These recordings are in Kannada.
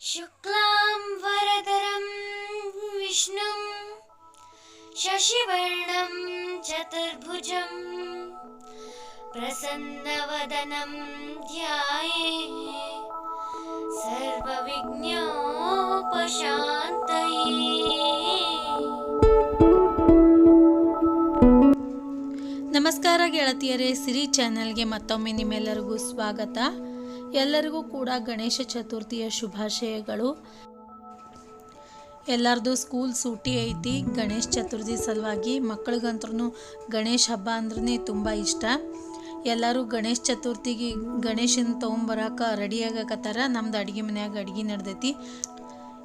शुक्लां वरदरं विष्णुं शशिवर्णं चतुर्भुजं प्रसन्नवदनं ध्याये सर्वविघ्नोपशान्तये ನಮಸ್ಕಾರ ಗೆಳತಿಯರೇ ಸಿರಿ ಚಾನೆಲ್ಗೆ ಮತ್ತೊಮ್ಮೆ ನಿಮ್ಮೆಲ್ಲರಿಗೂ ಸ್ವಾಗತ ಎಲ್ಲರಿಗೂ ಕೂಡ ಗಣೇಶ ಚತುರ್ಥಿಯ ಶುಭಾಶಯಗಳು. ಎಲ್ಲರದು ಸ್ಕೂಲ್ ಸೂಟಿ ಐತಿ. ಗಣೇಶ ಚತುರ್ಥಿ ಸಲುವಾಗಿ ಮಕ್ಳಿಗಂತ್ರೂ ಗಣೇಶ ಹಬ್ಬ ಅಂದ್ರೆ ತುಂಬ ಇಷ್ಟ. ಎಲ್ಲರೂ ಗಣೇಶ ಚತುರ್ಥಿಗೆ ಗಣೇಶನ ತೊಗೊಂಬರಕ್ಕೆ ರೆಡಿ ಆಗಕತ್ತಾರ. ನಮ್ದು ಅಡುಗೆ ಮನ್ಯಾಗ ಅಡುಗೆ ನಡೆದೈತಿ.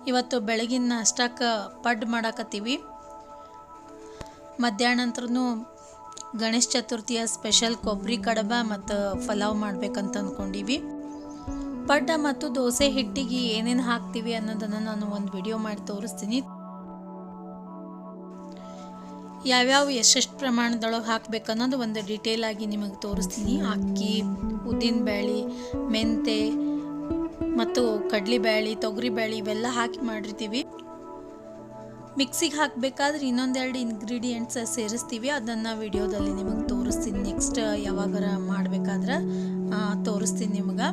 ಇವತ್ತು ಬೆಳಗಿನ ನಾಷ್ಟಕ್ಕೆ ಪಡ್ ಮಾಡಾಕತ್ತೀವಿ. ಮಧ್ಯಾಹ್ನ ನಂತರನೂ ಗಣೇಶ ಚತುರ್ಥಿಯ ಸ್ಪೆಷಲ್ ಕೊಬ್ಬರಿ ಕಡಬ ಮತ್ತು ಪಲಾವ್ ಮಾಡ್ಬೇಕಂತ ಅಂದ್ಕೊಂಡಿವಿ ಪಡ್ಡ ಮತ್ತು ದೋಸೆ ಹಿಟ್ಟಿಗೆ ಏನೇನು ಹಾಕ್ತೀವಿ ಅನ್ನೋದನ್ನು ನಾನು ಒಂದು ವಿಡಿಯೋ ಮಾಡಿ ತೋರಿಸ್ತೀನಿ. ಯಾವ್ಯಾವ ಎಷ್ಟೆಷ್ಟು ಪ್ರಮಾಣದೊಳಗೆ ಹಾಕ್ಬೇಕು ಅನ್ನೋದು ಒಂದು ಡೀಟೇಲ್ ಆಗಿ ನಿಮಗೆ ತೋರಿಸ್ತೀನಿ. ಅಕ್ಕಿ ಉದ್ದಿನಬೇಳೆ ಮೆಂತೆ ಮತ್ತು ಕಡಲೆಬೇಳೆ ತೊಗರಿಬೇಳೆ ಇವೆಲ್ಲ ಹಾಕಿ ಮಾಡಿರ್ತೀವಿ. ಮಿಕ್ಸಿಗೆ ಹಾಕಬೇಕಾದ್ರೆ ಇನ್ನೊಂದೆರಡು ಇಂಗ್ರೀಡಿಯೆಂಟ್ಸ್ ಸೇರಿಸ್ತೀವಿ. ಅದನ್ನು ವಿಡಿಯೋದಲ್ಲಿ ನಿಮಗೆ ತೋರಿಸ್ತೀನಿ. ನೆಕ್ಸ್ಟ್ ಯಾವಾಗಾರ ಮಾಡಬೇಕಾದ್ರೆ ತೋರಿಸ್ತೀನಿ ನಿಮಗೆ.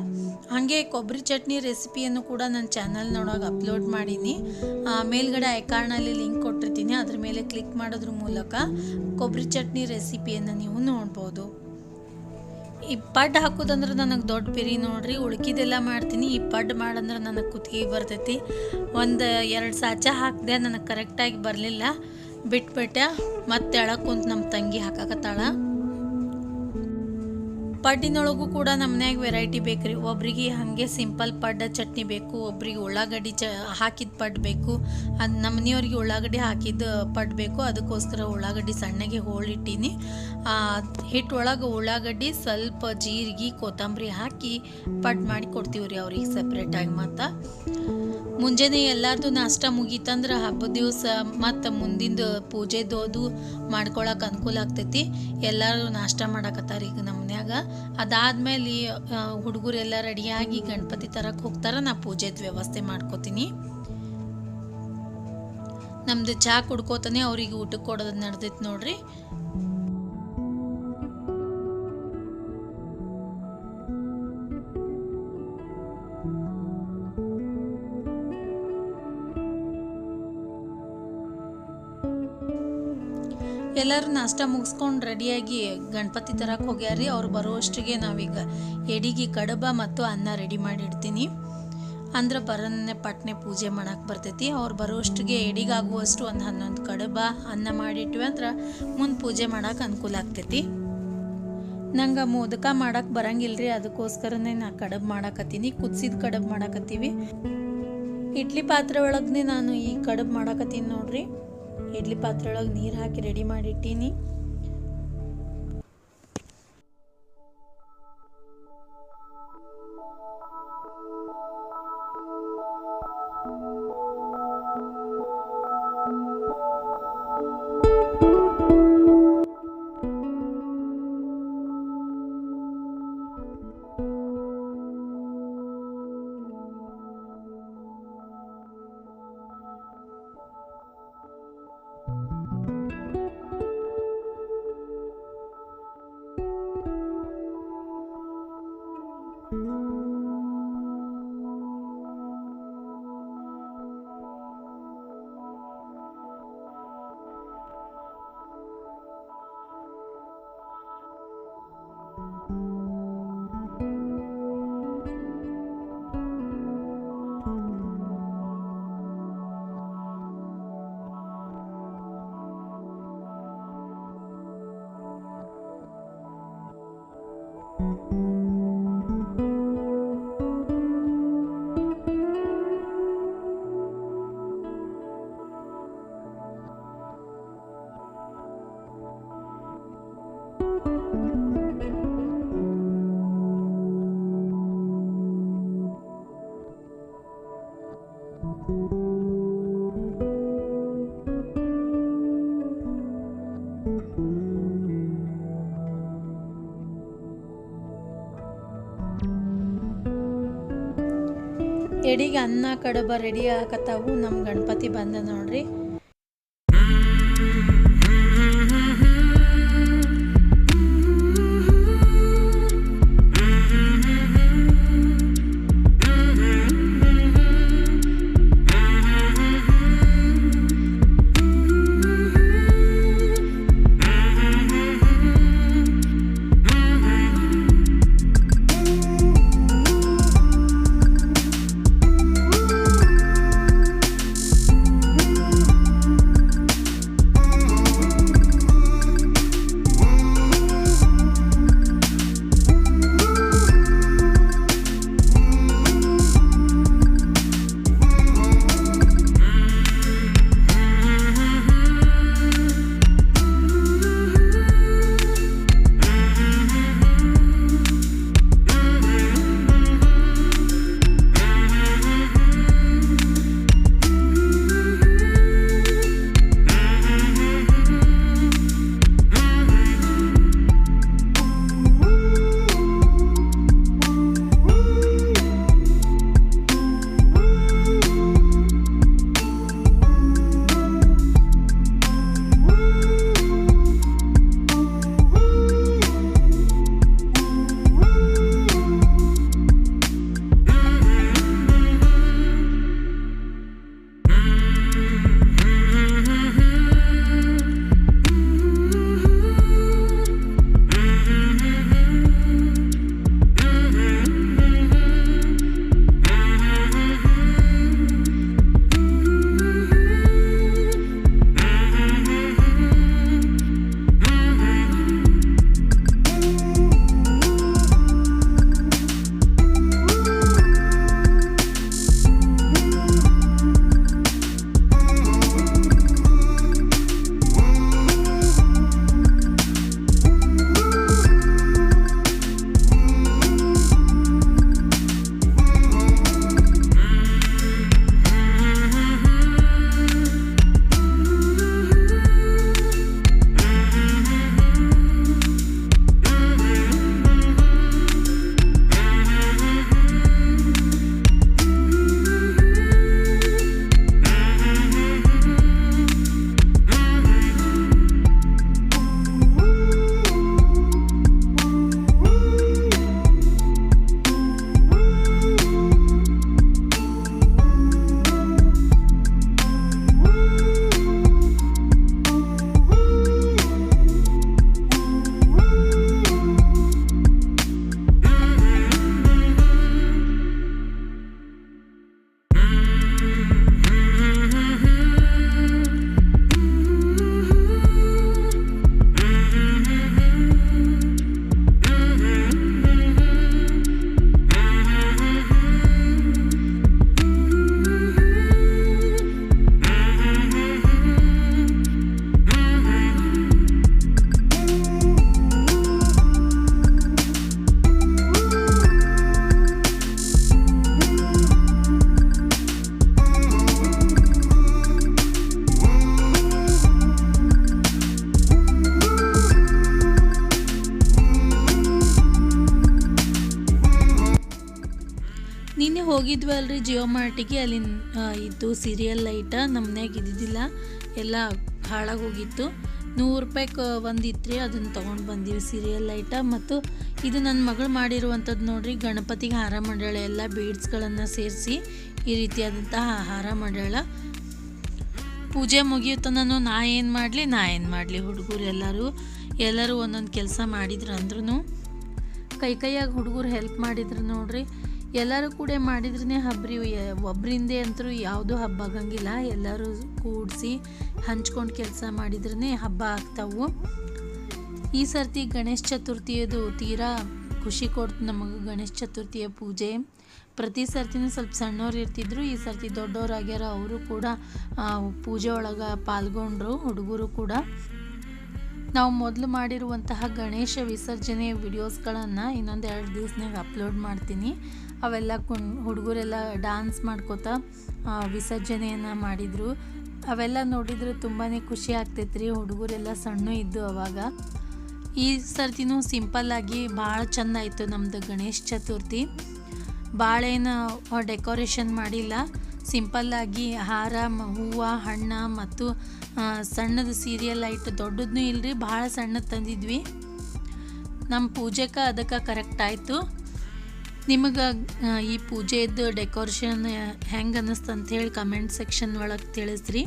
ಹಾಗೆ ಕೊಬ್ಬರಿ ಚಟ್ನಿ ರೆಸಿಪಿಯನ್ನು ಕೂಡ ನನ್ನ ಚಾನಲ್ನೊಳಗೆ ಅಪ್ಲೋಡ್ ಮಾಡೀನಿ. ಮೇಲ್ಗಡೆ ಮೇಲ್ಗಡೆ ಐಕಾರ್ನಲ್ಲಿ ಲಿಂಕ್ ಕೊಟ್ಟಿರ್ತೀನಿ. ಅದ್ರ ಮೇಲೆ ಕ್ಲಿಕ್ ಮಾಡೋದ್ರ ಮೂಲಕ ಕೊಬ್ಬರಿ ಚಟ್ನಿ ರೆಸಿಪಿಯನ್ನು ನೀವು ನೋಡ್ಬೋದು. ಈ ಪಡ್ ಹಾಕೋದಂದ್ರೆ ನನಗೆ ದೊಡ್ಡ ಪಿರಿ ನೋಡ್ರಿ, ಉಳ್ಕಿದೆಲ್ಲ ಮಾಡ್ತೀನಿ. ಈ ಪಡ್ ಮಾಡಂದ್ರೆ ನನಗೆ ಕುತ್ತಿಗೆ ಬರ್ತೈತಿ. ಒಂದು ಎರಡು ಸಾಚ ಹಾಕಿದೆ ನನಗೆ ಕರೆಕ್ಟಾಗಿ ಬರಲಿಲ್ಲ. ಬಿಟ್ಬಿಟ್ಟೆ ಮತ್ತೆ ಎಳಕ್ಕೆ ಕುಂತು ನಮ್ಮ ತಂಗಿ ಹಾಕಾಕತ್ತಾಳ. ಪಡ್ಡಿನೊಳಗೂ ಕೂಡ ನಮ್ಮ ಮನ್ಯಾಗ ವೆರೈಟಿ ಬೇಕ್ರಿ ಒಬ್ರಿಗೆ ಹಾಗೆ ಸಿಂಪಲ್ ಪಡ್ಡ ಚಟ್ನಿ ಬೇಕು, ಒಬ್ರಿಗೆ ಉಳ್ಳಾಗಡ್ಡಿ ಚ, ಹಾಕಿದ ಪಡ್ ಬೇಕು. ಅದು ನಮ್ಮ ಮನೆಯವ್ರಿಗೆ ಉಳ್ಳಾಗಡ್ಡಿ ಹಾಕಿದ ಪಡ್ ಬೇಕು. ಅದಕ್ಕೋಸ್ಕರ ಉಳ್ಳಾಗಡ್ಡಿ ಸಣ್ಣಗೆ ಹೋಳಿಟ್ಟೀನಿ ಹಿಟ್ಟು ಒಳಗೆ ಉಳ್ಳಾಗಡ್ಡಿ ಸ್ವಲ್ಪ ಜೀರಿಗೆ, ಕೊತ್ತಂಬರಿ ಹಾಕಿ ಪಡ್ ಮಾಡಿ ಕೊಡ್ತೀವಿ ರೀ ಅವ್ರಿಗೆ ಸಪ್ರೇಟಾಗಿ ಮತ್ತು ಮುಂಜಾನೆ ಎಲ್ಲಾರ್ದು ನಾಷ್ಟ ಮುಗೀತಂದ್ರೆ ಹಬ್ಬದ ದಿವಸ ಮತ್ತು ಮುಂದಿಂದು ಅದು ಮಾಡ್ಕೊಳಕ್ಕೆ ಅನುಕೂಲ ಆಗ್ತೈತಿ. ಎಲ್ಲರೂ ನಾಷ್ಟ ಮಾಡಕತ್ತಾರ ಈಗ ನಮ್ಮ ಮನ್ಯಾಗ. ಅದಾದ್ಮೇಲೆ ಹುಡುಗರೆಲ್ಲ ರೆಡಿಯಾಗಿ ಗಣಪತಿ ತರಕ್ಕೆ ಹೋಗ್ತಾರೆ, ನಾ ಪೂಜೆದ ವ್ಯವಸ್ಥೆ ಮಾಡ್ಕೋತೀನಿ. ನಮ್ದು ಚಹಾ ಕುಡ್ಕೋತಾನೆ ಅವ್ರಿಗೆ ಊಟಕ್ಕೆ ಕೊಡೋದು ನಡೆದೈತೆ ನೋಡ್ರಿ. ಎಲ್ಲರೂ ನಾಷ್ಟ ಮುಗಿಸ್ಕೊಂಡು ರೆಡಿಯಾಗಿ ಗಣಪತಿ ತರಕ್ಕೆ ಹೋಗ್ಯಾರಿ ಅವ್ರು ಬರೋಷ್ಟಿಗೆ ನಾವೀಗ ಎಡಿಗೆ ಕಡಬ ಮತ್ತು ಅನ್ನ ರೆಡಿ ಮಾಡಿಡ್ತೀನಿ. ಅಂದ್ರೆ ಬರನ್ನೇ ಪಟ್ನೆ ಪೂಜೆ ಮಾಡಕ್ಕೆ ಬರ್ತೈತಿ. ಅವ್ರು ಬರೋಷ್ಟಿಗೆ ಎಡಿಗಾಗುವಷ್ಟು ಒಂದು ಹನ್ನೊಂದು ಕಡಬ, ಅನ್ನ ಮಾಡಿಟ್ವಿ ಅಂದ್ರೆ ಮುಂದೆ ಪೂಜೆ ಮಾಡಕ್ಕೆ ಅನುಕೂಲ ಆಗ್ತೈತಿ. ನಂಗೆ ಮೋದಕ ಮಾಡಕ್ಕೆ ರೀ ಅದಕ್ಕೋಸ್ಕರನೇ ನಾ ಕಡಬ್ ಮಾಡಾಕತ್ತೀನಿ. ಕುದಿಸಿದ ಕಡಬು ಮಾಡಾಕತ್ತೀವಿ. ಇಡ್ಲಿ ಪಾತ್ರೆ ಒಳಗನೆ ನಾನು ಈ ಕಡಬ್ ಮಾಡಾಕತ್ತೀನಿ ನೋಡ್ರಿ. ಇಡ್ಲಿ ಪಾತ್ರೆ ಒಳಗೆ ನೀರು ಹಾಕಿ ರೆಡಿ ಮಾಡಿಟ್ಟೀನಿ ಎಡಿಗೆ ಅನ್ನ ಕಡುಬ ರೆಡಿ ಆಗತ್ತಾವು. ನಮ್ಮ ಗಣಪತಿ ಬಂದ ನೋಡ್ರಿ. ಹೋಗಿದ್ವಲ್ರಿ ಜಿಯೋ ಮಾರ್ಟಿಗೆ ಅಲ್ಲಿ ಇದ್ದು ಸೀರಿಯಲ್ ಲೈಟ ನಮ್ಮನ್ಯಾಗ ಇದ್ದಿದ್ದಿಲ್ಲ. ಎಲ್ಲ ಹಾಳಾಗಿ ಹೋಗಿತ್ತು ನೂರು ರೂಪಾಯಿಗೆ ಒಂದು ಇತ್ತು ಅದನ್ನು ತೊಗೊಂಡು ಬಂದೀವಿ ಸೀರಿಯಲ್ ಲೈಟ ಮತ್ತು ಇದು ನನ್ನ ಮಗಳು ಮಾಡಿರುವಂಥದ್ದು ನೋಡ್ರಿ, ಗಣಪತಿಗೆ ಹಾರ ಮಾಡ್ಯಾಳ ಎಲ್ಲ ಬೀಡ್ಸ್ಗಳನ್ನು ಸೇರಿಸಿ ಈ ರೀತಿಯಾದಂತಹ ಹಾರ ಮಾಡ್ಯಾಳ ಪೂಜೆ ಮುಗಿಯುತ್ತನೂ ನಾ ಏನು ಮಾಡಲಿ, ನಾ ಏನು ಮಾಡಲಿ ಹುಡುಗರು ಎಲ್ಲರೂ. ಎಲ್ಲರೂ ಒಂದೊಂದು ಕೆಲಸ ಮಾಡಿದ್ರು ಅಂದ್ರೂ ಕೈ ಕೈಯಾಗಿ ಹುಡುಗರು ಹೆಲ್ಪ್ ಮಾಡಿದ್ರು ನೋಡ್ರಿ. ಎಲ್ಲರೂ ಕೂಡ ಮಾಡಿದ್ರೇ ಹಬ್ಬರಿ ಒಬ್ಬರಿಂದೆ ಅಂತರೂ ಯಾವುದೂ ಹಬ್ಬ ಆಗಂಗಿಲ್ಲ ಎಲ್ಲರೂ ಕೂಡಿಸಿ ಹಂಚ್ಕೊಂಡು ಕೆಲಸ ಮಾಡಿದ್ರೇ ಹಬ್ಬ ಆಗ್ತಾವು. ಈ ಸರ್ತಿ ಗಣೇಶ ಚತುರ್ಥಿಯದು ತೀರಾ ಖುಷಿ ಕೊಡ್ತು ನಮಗೆ ಗಣೇಶ ಚತುರ್ಥಿಯ ಪೂಜೆ. ಪ್ರತಿ ಸರ್ತಿನೂ ಸ್ವಲ್ಪ ಸಣ್ಣವ್ರು ಇರ್ತಿದ್ರು, ಈ ಸರ್ತಿ ದೊಡ್ಡವರಾಗ್ಯಾರ ಅವರು ಕೂಡ ಪೂಜೆ ಒಳಗೆ ಪಾಲ್ಗೊಂಡ್ರು ಹುಡುಗರು ಕೂಡ. ನಾವು ಮೊದಲು ಮಾಡಿರುವಂತಹ ಗಣೇಶ ವಿಸರ್ಜನೆ ವಿಡಿಯೋಸ್ಗಳನ್ನು ಇನ್ನೊಂದು ಎರಡು ದಿವಸನಾಗ ಅಪ್ಲೋಡ್ ಮಾಡ್ತೀನಿ. ಅವೆಲ್ಲ ಕುಣ್, ಹುಡುಗರೆಲ್ಲ ಡಾನ್ಸ್ ಮಾಡ್ಕೋತಾ ವಿಸರ್ಜನೆಯನ್ನು ಮಾಡಿದರು. ಅವೆಲ್ಲ ನೋಡಿದರೆ ತುಂಬಾ ಖುಷಿ ಆಗ್ತೈತ್ರಿ. ಹುಡುಗರೆಲ್ಲ ಸಣ್ಣ ಇದ್ದು ಅವಾಗ. ಈ ಸರ್ತಿನೂ ಸಿಂಪಲ್ಲಾಗಿ ಭಾಳ ಚೆಂದ ಆಯಿತು ನಮ್ಮದು ಗಣೇಶ ಚತುರ್ಥಿ. ಭಾಳೇನು ಡೆಕೋರೇಷನ್ ಮಾಡಿಲ್ಲ. ಸಿಂಪಲ್ಲಾಗಿ ಹಾರ ಹೂವು, ಹಣ್ಣು ಮತ್ತು ಸಣ್ಣದು ಸೀರಿಯಲ್ ಲೈಟ್ ದೊಡ್ಡದನ್ನೂ ಇಲ್ಲರಿ ಭಾಳ ಸಣ್ಣದು ತಂದಿದ್ವಿ. ನಮ್ಮ ಪೂಜೆಗೆ ಅದಕ್ಕೆ ಕರೆಕ್ಟ್ ಆಯಿತು. ನಿಮಗೆ ಈ ಪೂಜೆದು ಡೆಕೋರೇಷನ್ ಹೆಂಗೆ ಅನ್ನಿಸ್ತು ಹೇಳಿ ಕಮೆಂಟ್ ಸೆಕ್ಷನ್ ಒಳಗೆ ತಿಳಿಸ್ರಿ.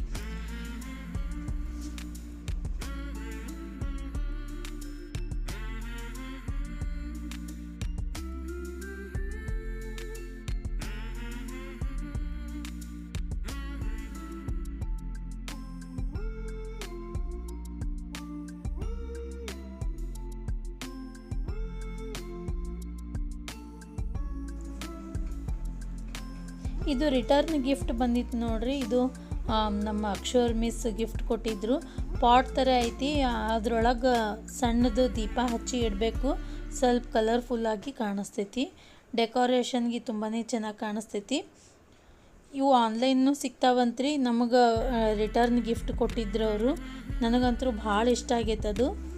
ಇದು ರಿಟರ್ನ್ ಗಿಫ್ಟ್ ಬಂದಿತ್ತು ನೋಡ್ರಿ. ಇದು ನಮ್ಮ ಅಕ್ಷರ್ ಮಿಸ್ ಗಿಫ್ಟ್ ಕೊಟ್ಟಿದ್ರು. ಪಾಟ್ ಥರ ಐತಿ. ಅದ್ರೊಳಗೆ ಸಣ್ಣದು ದೀಪ ಹಚ್ಚಿ ಇಡಬೇಕು. ಸ್ವಲ್ಪ ಕಲರ್ಫುಲ್ಲಾಗಿ ಕಾಣಿಸ್ತೈತಿ. ಡೆಕೋರೇಷನ್ಗೆ ತುಂಬಾ ಚೆನ್ನಾಗಿ ಕಾಣಿಸ್ತೈತಿ. ಇವು ಆನ್ಲೈನ್ನು ಸಿಗ್ತಾವಂತ್ರಿ. ನಮಗೆ ರಿಟರ್ನ್ ಗಿಫ್ಟ್ ಕೊಟ್ಟಿದ್ರು ಅವರು. ನನಗಂತೂ ಭಾಳ ಇಷ್ಟ ಆಗೈತೆ ಅದು.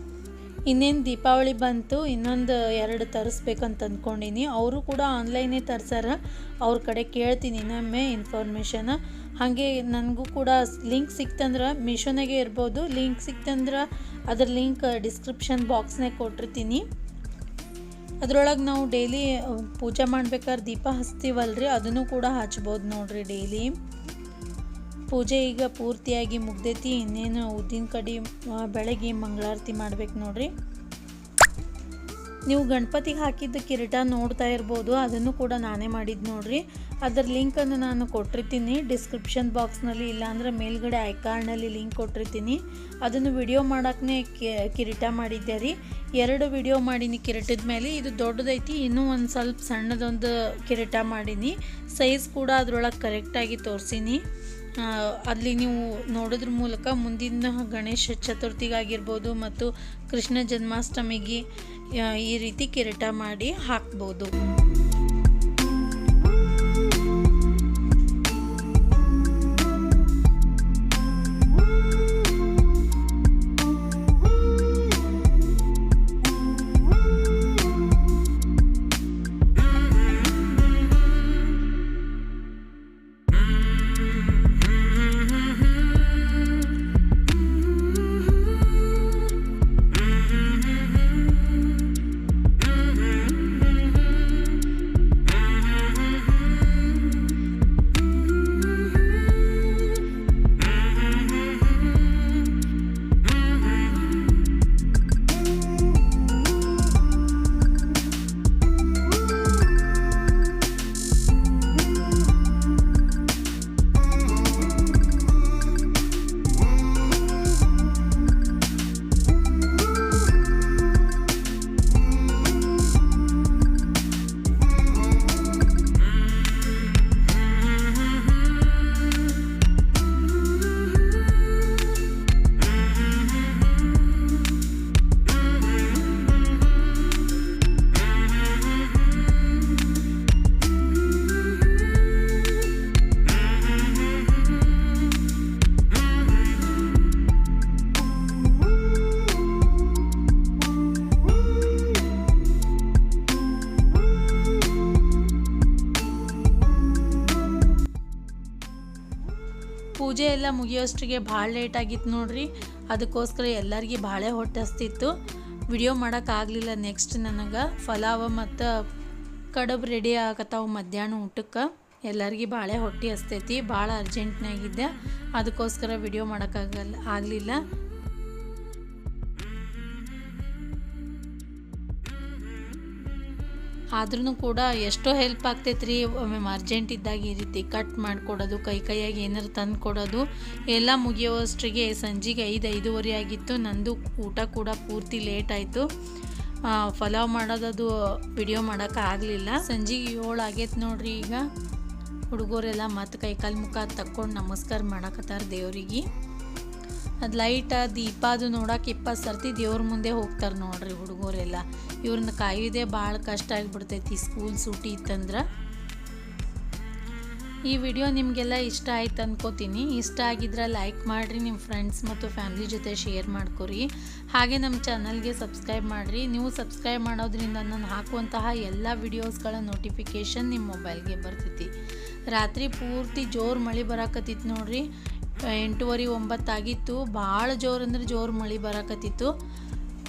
ಇನ್ನೇನು ದೀಪಾವಳಿ ಬಂತು, ಇನ್ನೊಂದು ಎರಡು ತರಿಸ್ಬೇಕಂತ ಅಂದ್ಕೊಂಡಿನಿ ಅವರು ಕೂಡ ಆನ್ಲೈನೇ ತರ್ಸಾರ ಅವ್ರ ಕಡೆ ಕೇಳ್ತೀನಿ ಇನ್ನೊಮ್ಮೆ ಇನ್ಫಾರ್ಮೇಷನ್ ಹಾಗೆ ನನಗೂ ಕೂಡ ಲಿಂಕ್ ಸಿಕ್ತಂದ್ರೆ ಮೀಶೋನಾಗೆ ಇರ್ಬೋದು. ಲಿಂಕ್ ಸಿಕ್ತಂದ್ರೆ ಅದ್ರ ಲಿಂಕ್ ಡಿಸ್ಕ್ರಿಪ್ಷನ್ ಬಾಕ್ಸ್ನಾಗ ಕೊಟ್ಟಿರ್ತೀನಿ. ಅದ್ರೊಳಗೆ ನಾವು ಡೈಲಿ ಪೂಜೆ ಮಾಡ್ಬೇಕಾದ್ರೆ ದೀಪ ಹಚ್ತೀವಲ್ರಿ, ಅದನ್ನು ಕೂಡ ಹಚ್ಬೋದು ನೋಡಿರಿ ಡೈಲಿ ಪೂಜೆ ಈಗ ಪೂರ್ತಿಯಾಗಿ ಮುಗ್ದೈತಿ, ಇನ್ನೇನು ಉದ್ದಿನ ಕಡಿ ಬೆಳಗ್ಗೆ ಮಂಗಳಾರತಿ ಮಾಡ್ಬೇಕು ನೋಡ್ರಿ. ನೀವು ಗಣಪತಿಗೆ ಹಾಕಿದ್ದ ಕಿರೀಟ ನೋಡ್ತಾ ಇರ್ಬೋದು, ಅದನ್ನು ಕೂಡ ನಾನೇ ಮಾಡಿದ್ದು ನೋಡ್ರಿ. ಅದರ ಲಿಂಕನ್ನು ನಾನು ಕೊಟ್ಟಿರ್ತೀನಿ ಡಿಸ್ಕ್ರಿಪ್ಷನ್ ಬಾಕ್ಸ್ನಲ್ಲಿ ಇಲ್ಲಾಂದ್ರೆ ಮೇಲ್ಗಡೆ ಐಕಾರ್ಡ್ನಲ್ಲಿ ಲಿಂಕ್ ಕೊಟ್ಟಿರ್ತೀನಿ. ಅದನ್ನು ವಿಡಿಯೋ ಮಾಡೋಕ್ಕೇ ಕಿರೀಟ ಮಾಡಿದ್ದೆ ರೀ. ಎರಡು ವಿಡಿಯೋ ಮಾಡೀನಿ ಕಿರೀಟದ ಮೇಲೆ, ಇದು ದೊಡ್ಡದೈತಿ, ಇನ್ನೂ ಒಂದು ಸ್ವಲ್ಪ ಸಣ್ಣದೊಂದು ಕಿರೀಟ ಮಾಡೀನಿ. ಸೈಜ್ ಕೂಡ ಅದರೊಳಗೆ ಕರೆಕ್ಟಾಗಿ ತೋರಿಸೀನಿ. ಅಲ್ಲಿ ನೀವು ನೋಡೋದ್ರ ಮೂಲಕ ಮುಂದಿನ ಗಣೇಶ ಚತುರ್ಥಿಗಾಗಿರ್ಬೋದು ಮತ್ತು ಕೃಷ್ಣ ಜನ್ಮಾಷ್ಟಮಿಗೆ ಈ ರೀತಿ ಕಿರೀಟ ಮಾಡಿ ಹಾಕ್ಬೋದು. ಮುಗಿಯೋಷ್ಟಿಗೆ ಭಾಳ ಲೇಟ್ ಆಗಿತ್ತು ನೋಡ್ರಿ. ಅದಕ್ಕೋಸ್ಕರ ಎಲ್ಲರಿಗೆ ಭಾಳ ಹೊಟ್ಟೆ ಹಸ್ತಿತ್ತು. ವಿಡಿಯೋ ಮಾಡೋಕ್ಕಾಗಲಿಲ್ಲ ನೆಕ್ಸ್ಟ್ ನನಗೆ. ಫಲಾವ ಮತ್ತು ಕಡಬು ರೆಡಿ ಆಗತ್ತಾವ ಮಧ್ಯಾಹ್ನ ಊಟಕ್ಕೆ. ಎಲ್ಲರಿಗೆ ಭಾಳ ಹೊಟ್ಟೆ ಹಸ್ತೈತಿ, ಭಾಳ ಅರ್ಜೆಂಟ್ನಾಗಿದ್ದೆ ಅದಕ್ಕೋಸ್ಕರ ವಿಡಿಯೋ ಮಾಡೋಕ್ಕಾಗಲ್ಲ ಆಗಲಿಲ್ಲ. ಆದ್ರೂ ಕೂಡ ಎಷ್ಟೋ ಹೆಲ್ಪ್ ಆಗ್ತೈತೆ ರೀ ಒಮ್ಮೆ ಅರ್ಜೆಂಟ್ ಇದ್ದಾಗ ಈ ರೀತಿ ಕಟ್ ಮಾಡಿಕೊಡೋದು, ಕೈ ಕೈಯಾಗಿ ಏನಾರು ತಂದು ಕೊಡೋದು, ಎಲ್ಲ ಮುಗಿಯೋವಷ್ಟಿಗೆ ಸಂಜೆಗೆ ಐದು, ಐದೂವರೆ ಆಗಿತ್ತು. ನಂದು ಊಟ ಕೂಡ ಪೂರ್ತಿ ಲೇಟ್ ಆಯಿತು. ಫಲಾವ್ ಮಾಡೋದದು ವಿಡಿಯೋ ಮಾಡೋಕೆ ಆಗಲಿಲ್ಲ. ಸಂಜೆಗೆ ಏಳು ಆಗೈತೆ ನೋಡ್ರಿ ಈಗ. ಹುಡುಗರೆಲ್ಲ ಮತ್ತು ಕೈ ಕಾಲು ಮುಖ ತಕ್ಕೊಂಡು ನಮಸ್ಕಾರ ಮಾಡಕತ್ತಾರ ದೇವ್ರಿಗೆ. ಅದು ಲೈಟ ದೀಪ ಅದು ನೋಡೋಕೆ ಇಪ್ಪತ್ತು ಸರ್ತಿ ದೇವ್ರ ಮುಂದೆ ಹೋಗ್ತಾರೆ ನೋಡ್ರಿ ಹುಡುಗರೆಲ್ಲ. ಇವ್ರನ್ನ ಕಾಯೋದೇ ಭಾಳ ಕಷ್ಟ ಆಗಿಬಿಡ್ತೈತಿ ಸ್ಕೂಲ್ ಸೂಟಿ ಇತ್ತಂದ್ರೆ. ಈ ವಿಡಿಯೋ ನಿಮಗೆಲ್ಲ ಇಷ್ಟ ಆಯ್ತು ಅಂದ್ಕೋತೀನಿ ಇಷ್ಟ ಆಗಿದ್ರೆ ಲೈಕ್ ಮಾಡಿರಿ ನಿಮ್ಮ ಫ್ರೆಂಡ್ಸ್ ಮತ್ತು ಫ್ಯಾಮ್ಲಿ ಜೊತೆ ಶೇರ್ ಮಾಡ್ಕೊರಿ. ಹಾಗೆ ನಮ್ಮ ಚಾನಲ್ಗೆ ಸಬ್ಸ್ಕ್ರೈಬ್ ಮಾಡಿರಿ. ನೀವು ಸಬ್ಸ್ಕ್ರೈಬ್ ಮಾಡೋದ್ರಿಂದ ನಾನು ಹಾಕುವಂತಹ ಎಲ್ಲ ವಿಡಿಯೋಸ್ಗಳ ನೋಟಿಫಿಕೇಷನ್ ನಿಮ್ಮ ಮೊಬೈಲ್ಗೆ ಬರ್ತೈತಿ. ರಾತ್ರಿ ಪೂರ್ತಿ ಜೋರು ಮಳೆ ಬರಾಕತ್ತಿತ್ತು ನೋಡ್ರಿ. ಎಂಟೂವರೆ ಒಂಬತ್ತಾಗಿತ್ತು ಭಾಳ ಜೋರು ಅಂದ್ರೆ ಜೋರು ಮಳೆ ಬರಾಕತ್ತಿತ್ತು.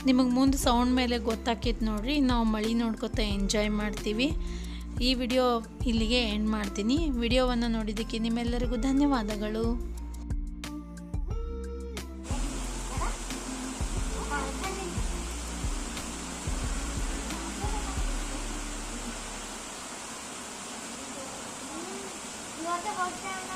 ನಿಮಗೆ ಮುಂದೆ ಸೌಂಡ್ ಮೇಲೆ ಗೊತ್ತಾಕೈತೆ ನೋಡಿರಿ. ನಾವು ಮಳೆ ನೋಡ್ಕೋತಾ ಎಂಜಾಯ್ ಮಾಡ್ತೀವಿ. ಈ ವಿಡಿಯೋ ಇಲ್ಲಿಗೆ ಎಂಡ್ ಮಾಡ್ತೀನಿ. ವಿಡಿಯೋವನ್ನು ನೋಡಿದ್ದಕ್ಕೆ ನಿಮ್ಮೆಲ್ಲರಿಗೂ ಧನ್ಯವಾದಗಳು. ಮಾಡಿತ್ತು